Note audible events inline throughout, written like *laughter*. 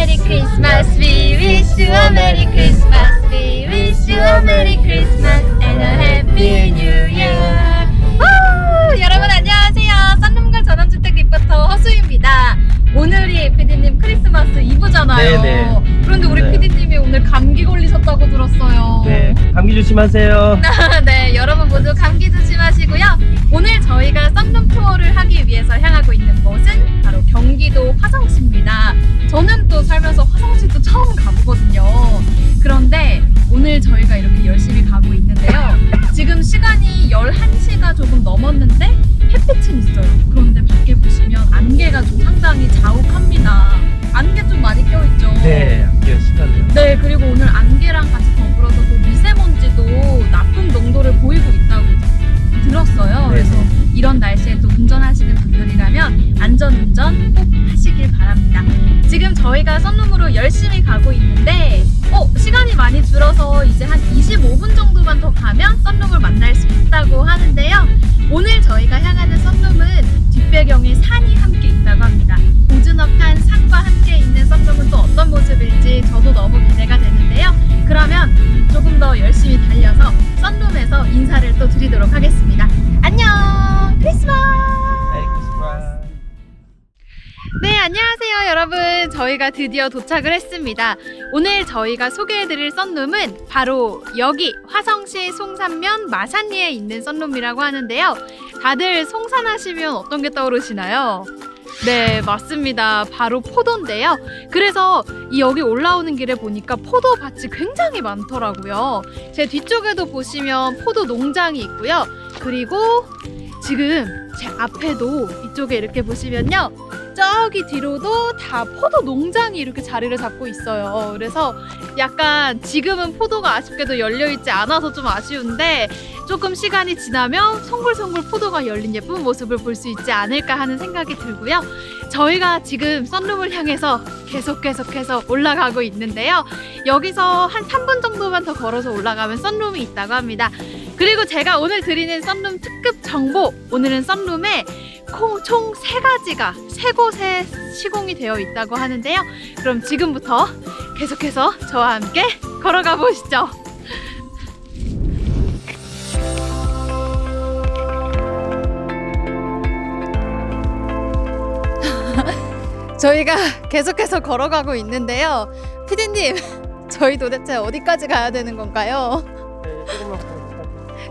a Merry Christmas. We wish you a Merry Christmas and a Happy New Year. 우! 여러분 안녕하세요. 썬룸과 전원주택 리포터 허수입니다. 오늘이 PD님 크리스마스 이브잖아요. 네네. 그런데 우리 네. PD님이 오늘 감기 걸리셨다고 들었어요. 네, 감기 조심하세요. *laughs* 네, 여러분 모두 감기 조심하시고요. 오늘 저희가 썬룸 투어를 하기 위해서 향하 오늘 저희가 이렇게 열심히 가고 있는데요. 지금 시간이 11시가 조금 넘었는데 햇빛은 있어요. 그런데 밖에 보시면 안개가 좀 상당히 자욱합니다. 안개 좀 많이 껴있죠? 네, 감기가 심하네요. 네, 그리고 오늘 안개랑 같이 더불어서 또 미세먼지도 나쁜 농도를 보이고 있다고 들었어요. 네. 그래서 이런 날씨에 또 운전하시는 분들이라면 안전 운전 꼭 하시길 바랍니다. 지금 저희가 썬룸으로 열심히 가고 있는데, 어, 시간이 많이 줄어서 이제 한 25분 정도만 더 가면 썬룸을 만날 수 있다고 하는데요. 오늘 저희가 향하는 썬룸은 뒷배경에 산이 함께 있다고 합니다. 고즈넉한 산과 함께 있는 썬룸은 또 어떤 모습일지 저도 너무 기대가 되는데요. 그러면 조금 더 열심히 달려서 썬룸에서 인사를 또 드리도록 하겠습니다. 저희가 드디어 도착을 했습니다. 오늘 저희가 소개해드릴 썬룸은 바로 여기 화성시 송산면 마산리에 있는 썬룸이라고 하는데요. 다들 송산 하시면 어떤 게 떠오르시나요? 네, 맞습니다. 바로 포도인데요. 그래서 이 여기 올라오는 길에 보니까 포도 밭이 굉장히 많더라고요. 제 뒤쪽에도 보시면 포도 농장이 있고요. 그리고 지금 제 앞에도 이쪽에 이렇게 보시면요. 저기 뒤로도 다 포도 농장이 이렇게 자리를 잡고 있어요. 그래서 약간 지금은 포도가 아쉽게도 열려있지 않아서 좀 아쉬운데 조금 시간이 지나면 송글송글 포도가 열린 예쁜 모습을 볼 수 있지 않을까 하는 생각이 들고요. 저희가 지금 썬룸을 향해서 계속 계속해서 올라가고 있는데요. 여기서 한 3분 정도만 더 걸어서 올라가면 썬룸이 있다고 합니다. 그리고 제가 오늘 드리는 썬룸 특급 정보 오늘은 썬룸에 총 세 가지가 세 곳에 시공이 되어 있다고 하는데요. 그럼 지금부터 계속해서 저와 함께 걸어가 보시죠. *laughs* 저희가 계속해서 걸어가고 있는데요. 피디님, 저희 도대체 어디까지 가야 되는 건가요? 네.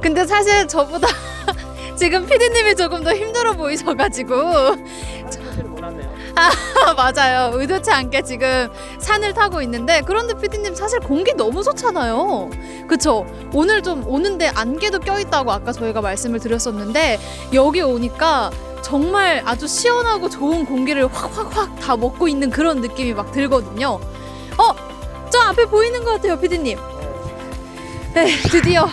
근데 사실 저보다 *laughs* 지금 피디님이 조금 더 힘들어 보이셔가지고. 아, *laughs* 맞아요. 의도치 않게 지금 산을 타고 있는데 그런데 피디님 사실 공기 너무 좋잖아요. 그쵸? 오늘 좀 오는데 안개도 껴있다고 아까 저희가 말씀을 드렸었는데 여기 오니까 정말 아주 시원하고 좋은 공기를 확확확 다 먹고 있는 그런 느낌이 막 들거든요. 어? 저 앞에 보이는 것 같아요, 피디님. 네, 드디어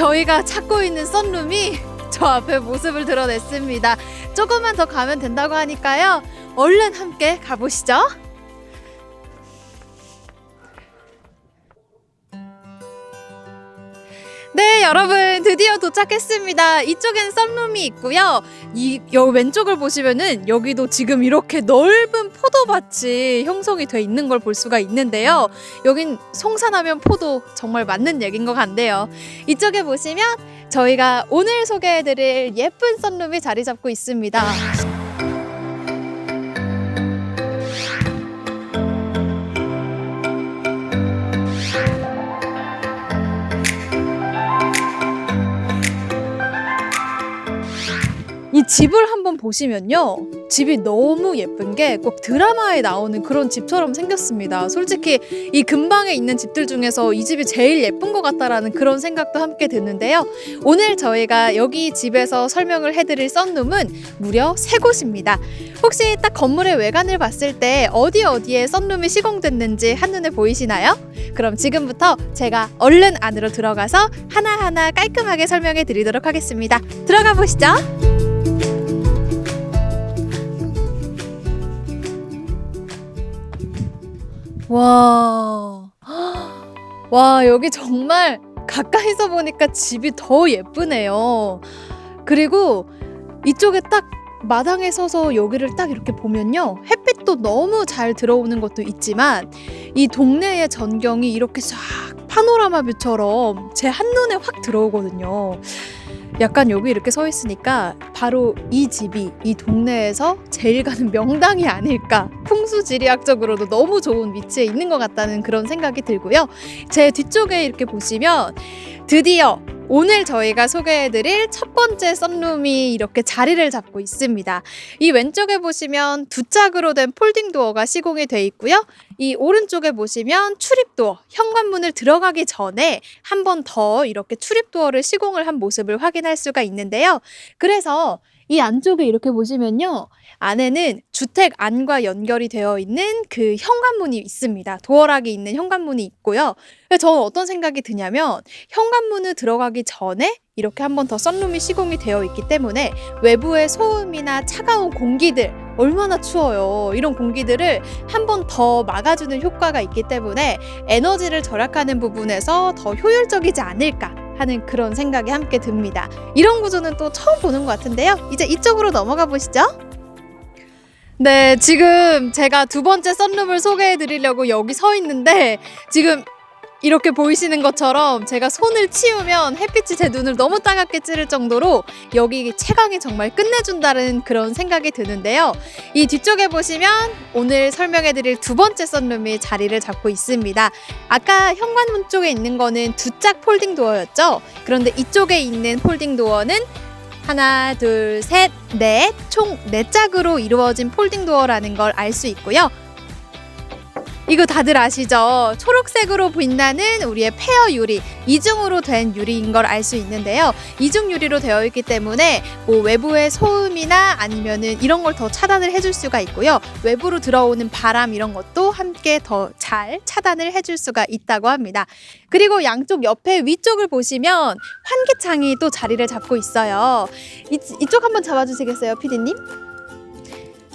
저희가 찾고 있는 썬룸이 저 앞에 모습을 드러냈습니다. 조금만 더 가면 된다고 하니까요. 얼른 함께 가보시죠. 여러분 드디어 도착했습니다. 이쪽엔 썬룸이 있고요. 이 여기 왼쪽을 보시면은 여기도 지금 이렇게 넓은 포도밭이 형성이 돼 있는 걸 볼 수가 있는데요. 여긴 송산하면 포도 정말 맞는 얘기인 것 같네요. 이쪽에 보시면 저희가 오늘 소개해드릴 예쁜 썬룸이 자리 잡고 있습니다. 집을 한번 보시면요. 집이 너무 예쁜 게 꼭 드라마에 나오는 그런 집처럼 생겼습니다. 솔직히 이 근방에 있는 집들 중에서 이 집이 제일 예쁜 것 같다라는 그런 생각도 함께 드는데요. 오늘 저희가 여기 집에서 설명을 해드릴 썬룸은 무려 세 곳입니다. 혹시 딱 건물의 외관을 봤을 때 어디 어디에 썬룸이 시공됐는지 한눈에 보이시나요? 그럼 지금부터 제가 얼른 안으로 들어가서 하나하나 깔끔하게 설명해 드리도록 하겠습니다. 들어가 보시죠. 와. 와, 여기 정말 가까이서 보니까 집이 더 예쁘네요. 그리고 이쪽에 딱 마당에 서서 여기를 딱 이렇게 보면요. 햇빛도 너무 잘 들어오는 것도 있지만 이 동네의 전경이 이렇게 싹 파노라마 뷰처럼 제 한눈에 확 들어오거든요. 약간 여기 이렇게 서 있으니까 바로 이 집이 이 동네에서 제일 가는 명당이 아닐까. 풍수지리학적으로도 너무 좋은 위치에 있는 것 같다는 그런 생각이 들고요. 제 뒤쪽에 이렇게 보시면 드디어 오늘 저희가 소개해드릴 첫 번째 썬룸이 이렇게 자리를 잡고 있습니다. 이 왼쪽에 보시면 두 짝으로 된 폴딩 도어가 시공이 돼 있고요. 이 오른쪽에 보시면 출입 도어, 현관문을 들어가기 전에 한 번 더 이렇게 출입 도어를 시공을 한 모습을 확인할 수가 있는데요. 그래서 이 안쪽에 이렇게 보시면요. 안에는 주택 안과 연결이 되어 있는 그 현관문이 있습니다. 도어락이 있는 현관문이 있고요. 저는 어떤 생각이 드냐면 현관문을 들어가기 전에 이렇게 한 번 더 썬룸이 시공이 되어 있기 때문에 외부의 소음이나 차가운 공기들 얼마나 추워요. 이런 공기들을 한 번 더 막아주는 효과가 있기 때문에 에너지를 절약하는 부분에서 더 효율적이지 않을까 하는 그런 생각이 함께 듭니다. 이런 구조는 또 처음 보는 것 같은데요. 이제 이쪽으로 넘어가 보시죠. 네, 지금 제가 두 번째 썬룸을 소개해 드리려고 여기 서 있는데 지금 이렇게 보이시는 것처럼 제가 손을 치우면 햇빛이 제 눈을 너무 따갑게 찌를 정도로 여기 채광이 정말 끝내준다는 그런 생각이 드는데요. 이 뒤쪽에 보시면 오늘 설명해 드릴 두 번째 썬룸이 자리를 잡고 있습니다. 아까 현관문 쪽에 있는 거는 두 짝 폴딩 도어였죠. 그런데 이쪽에 있는 폴딩 도어는 하나, 둘, 셋, 넷, 총 네 짝으로 이루어진 폴딩 도어라는 걸 알 수 있고요. 이거 다들 아시죠? 초록색으로 빛나는 우리의 페어 유리, 이중으로 된 유리인 걸 알 수 있는데요. 이중 유리로 되어 있기 때문에 뭐 외부의 소음이나 아니면은 이런 걸 더 차단을 해줄 수가 있고요. 외부로 들어오는 바람 이런 것도 함께 더 잘 차단을 해줄 수가 있다고 합니다. 그리고 양쪽 옆에 위쪽을 보시면 환기창이 또 자리를 잡고 있어요. 이, 이쪽 한번 잡아주시겠어요, 피디님?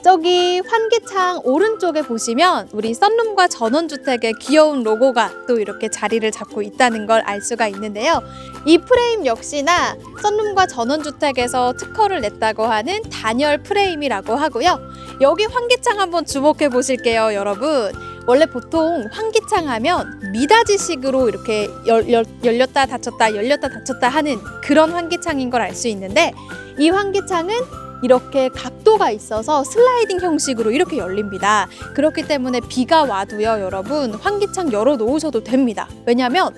저기 환기창 오른쪽에 보시면 우리 썬룸과 전원주택의 귀여운 로고가 또 이렇게 자리를 잡고 있다는 걸 알 수가 있는데요. 이 프레임 역시나 썬룸과 전원주택에서 특허를 냈다고 하는 단열 프레임이라고 하고요. 여기 환기창 한번 주목해 보실게요, 여러분. 원래 보통 환기창 하면 미닫이식으로 이렇게 열, 열, 열렸다 닫혔다 열렸다 닫혔다 하는 그런 환기창인 걸 알 수 있는데 이 환기창은 이렇게 각도가 있어서 슬라이딩 형식으로 이렇게 열립니다. 그렇기 때문에 비가 와도요, 여러분, 환기창 열어 놓으셔도 됩니다. 왜냐면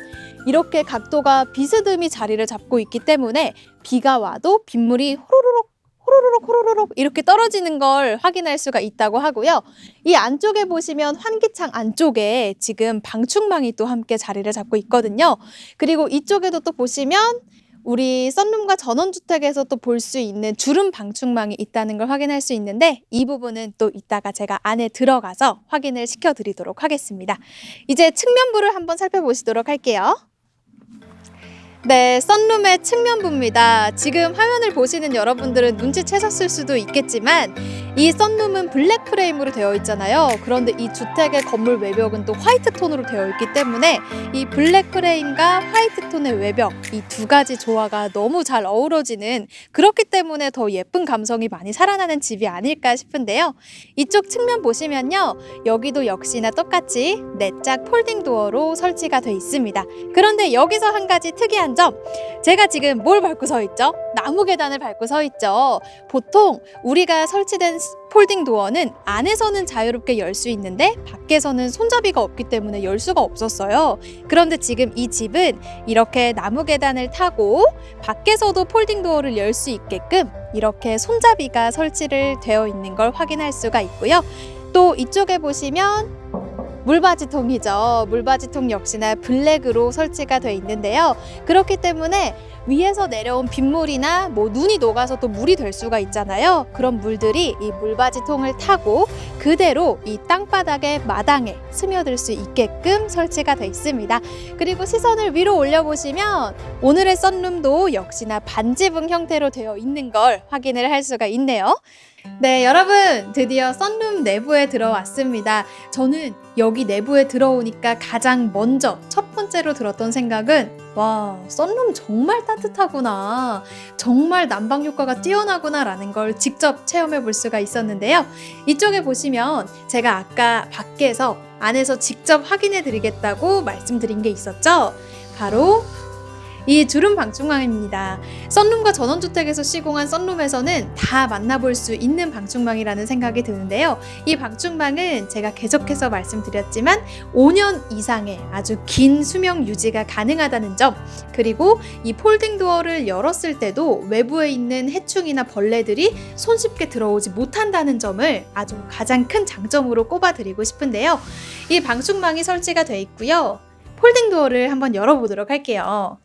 이렇게 각도가 비스듬히 자리를 잡고 있기 때문에 비가 와도 빗물이 호로록 호로록 호로록 이렇게 떨어지는 걸 확인할 수가 있다고 하고요. 이 안쪽에 보시면 환기창 안쪽에 지금 방충망이 또 함께 자리를 잡고 있거든요. 그리고 이쪽에도 또 보시면 우리 썬룸과 전원주택에서 또 볼 수 있는 주름 방충망이 있다는 걸 확인할 수 있는데 이 부분은 또 이따가 제가 안에 들어가서 확인을 시켜드리도록 하겠습니다. 이제 측면부를 한번 살펴보시도록 할게요. 네, 썬룸의 측면부입니다. 지금 화면을 보시는 여러분들은 눈치채셨을 수도 있겠지만 이 썬룸은 블랙 프레임으로 되어 있잖아요. 그런데 이 주택의 건물 외벽은 또 화이트 톤으로 되어 있기 때문에 이 블랙 프레임과 화이트 톤의 외벽 이 두 가지 조화가 너무 잘 어우러지는 그렇기 때문에 더 예쁜 감성이 많이 살아나는 집이 아닐까 싶은데요. 이쪽 측면 보시면요. 여기도 역시나 똑같이 넷짝 폴딩 도어로 설치가 돼 있습니다. 그런데 여기서 한 가지 특이한 점. 제가 지금 뭘 밟고 서 있죠? 나무 계단을 밟고 서 있죠. 보통 우리가 설치된 폴딩 도어는 안에서는 자유롭게 열 수 있는데 밖에서는 손잡이가 없기 때문에 열 수가 없었어요. 그런데 지금 이 집은 이렇게 나무 계단을 타고 밖에서도 폴딩 도어를 열 수 있게끔 이렇게 손잡이가 설치를 되어 있는 걸 확인할 수가 있고요. 또 이쪽에 보시면 물바지통이죠. 물바지통 역시나 블랙으로 설치가 돼 있는데요. 그렇기 때문에 위에서 내려온 빗물이나 뭐 눈이 녹아서 또 물이 될 수가 있잖아요. 그런 물들이 이 물바지통을 타고 그대로 이 땅바닥에 마당에 스며들 수 있게끔 설치가 돼 있습니다. 그리고 시선을 위로 올려보시면 오늘의 썬룸도 역시나 반지붕 형태로 되어 있는 걸 확인을 할 수가 있네요. 네, 여러분, 드디어 썬룸 내부에 들어왔습니다. 저는 여기 내부에 들어오니까 가장 먼저 첫 번째로 들었던 생각은 와, 썬룸 정말 따뜻하구나. 정말 난방 효과가 뛰어나구나 라는 걸 직접 체험해 볼 수가 있었는데요. 이쪽에 보시면 제가 아까 밖에서 안에서 직접 확인해 드리겠다고 말씀드린 게 있었죠. 바로 이 주름 방충망입니다. 썬룸과 전원주택에서 시공한 썬룸에서는 다 만나볼 수 있는 방충망이라는 생각이 드는데요. 이 방충망은 제가 계속해서 말씀드렸지만 5년 이상의 아주 긴 수명 유지가 가능하다는 점, 그리고 이 폴딩 도어를 열었을 때도 외부에 있는 해충이나 벌레들이 손쉽게 들어오지 못한다는 점을 아주 가장 큰 장점으로 꼽아드리고 싶은데요. 이 방충망이 설치가 돼 있고요. 폴딩 도어를 한번 열어보도록 할게요.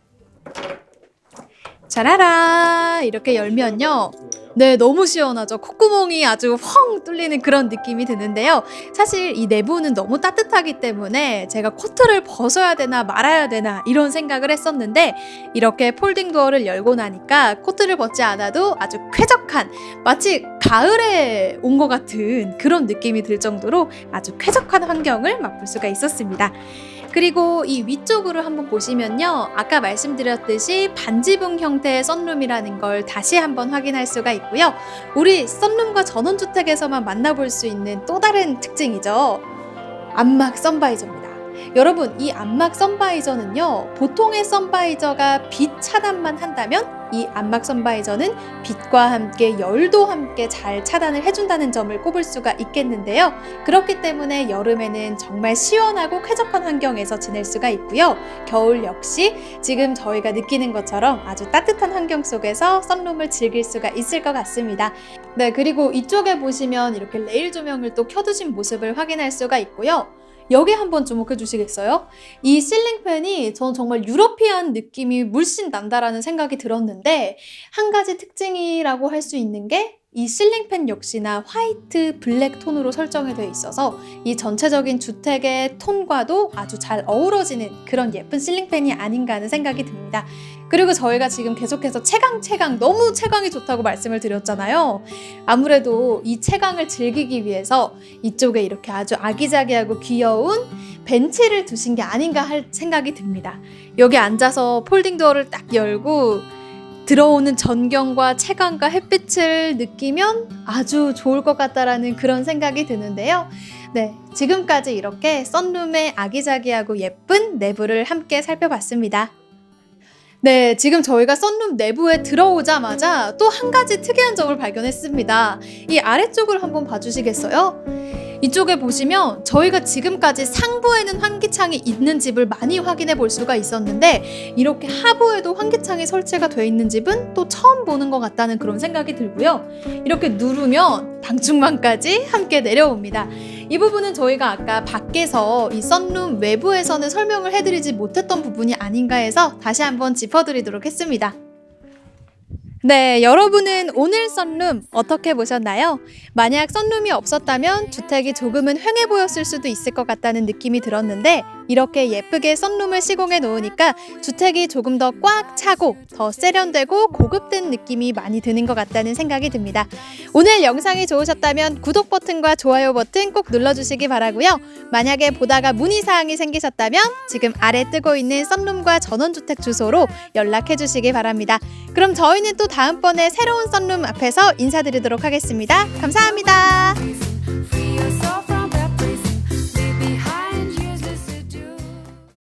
짜라라 이렇게 열면요. 네, 너무 시원하죠. 콧구멍이 아주 펑 뚫리는 그런 느낌이 드는데요. 사실 이 내부는 너무 따뜻하기 때문에 제가 코트를 벗어야 되나 말아야 되나 이런 생각을 했었는데 이렇게 폴딩 도어를 열고 나니까 코트를 벗지 않아도 아주 쾌적한 마치 가을에 온 것 같은 그런 느낌이 들 정도로 아주 쾌적한 환경을 맛볼 수가 있었습니다. 그리고 이 위쪽으로 한번 보시면요. 아까 말씀드렸듯이 반지붕 형태의 썬룸이라는 걸 다시 한번 확인할 수가 있고요. 우리 썬룸과 전원주택에서만 만나볼 수 있는 또 다른 특징이죠. 암막 선바이저입니다. 여러분, 이 암막 선바이저는요, 보통의 선바이저가 빛 차단만 한다면 이 암막 선바이저는 빛과 함께 열도 함께 잘 차단을 해준다는 점을 꼽을 수가 있겠는데요. 그렇기 때문에 여름에는 정말 시원하고 쾌적한 환경에서 지낼 수가 있고요. 겨울 역시 지금 저희가 느끼는 것처럼 아주 따뜻한 환경 속에서 썬룸을 즐길 수가 있을 것 같습니다. 네, 그리고 이쪽에 보시면 이렇게 레일 조명을 또 켜두신 모습을 확인할 수가 있고요. 여기 한번 주목해 주시겠어요? 이 실링팬이 전 정말 유러피안 느낌이 물씬 난다라는 생각이 들었는데 한 가지 특징이라고 할 수 있는 게이 실링팬 역시나 화이트 블랙 톤으로 설정이 되어 있어서 이 전체적인 주택의 톤과도 아주 잘 어우러지는 그런 예쁜 실링팬이 아닌가 하는 생각이 듭니다. 그리고 저희가 지금 계속해서 채광 채광 너무 채광이 좋다고 말씀을 드렸잖아요. 아무래도 이 채광을 즐기기 위해서 이쪽에 이렇게 아주 아기자기하고 귀여운 벤치를 두신 게 아닌가 할 생각이 듭니다. 여기 앉아서 폴딩 도어를 딱 열고 들어오는 전경과 채광과 햇빛을 느끼면 아주 좋을 것 같다라는 그런 생각이 드는데요. 네, 지금까지 이렇게 썬룸의 아기자기하고 예쁜 내부를 함께 살펴봤습니다. 네, 지금 저희가 썬룸 내부에 들어오자마자 또 한 가지 특이한 점을 발견했습니다. 이 아래쪽을 한번 봐주시겠어요? 이쪽에 보시면 저희가 지금까지 상부에는 환기창이 있는 집을 많이 확인해 볼 수가 있었는데 이렇게 하부에도 환기창이 설치가 되어 있는 집은 또 처음 보는 것 같다는 그런 생각이 들고요. 이렇게 누르면 방충망까지 함께 내려옵니다. 이 부분은 저희가 아까 밖에서 이 썬룸 외부에서는 설명을 해드리지 못했던 부분이 아닌가 해서 다시 한번 짚어드리도록 했습니다. 네, 여러분은 오늘 썬룸 어떻게 보셨나요? 만약 썬룸이 없었다면 주택이 조금은 휑해 보였을 수도 있을 것 같다는 느낌이 들었는데 이렇게 예쁘게 썬룸을 시공해 놓으니까 주택이 조금 더 꽉 차고 더 세련되고 고급된 느낌이 많이 드는 것 같다는 생각이 듭니다. 오늘 영상이 좋으셨다면 구독 버튼과 좋아요 버튼 꼭 눌러주시기 바라고요. 만약에 보다가 문의사항이 생기셨다면 지금 아래 뜨고 있는 썬룸과 전원주택 주소로 연락해 주시기 바랍니다. 그럼 저희는 또 다음번에 새로운 썬룸 앞에서 인사드리도록 하겠습니다. 감사합니다.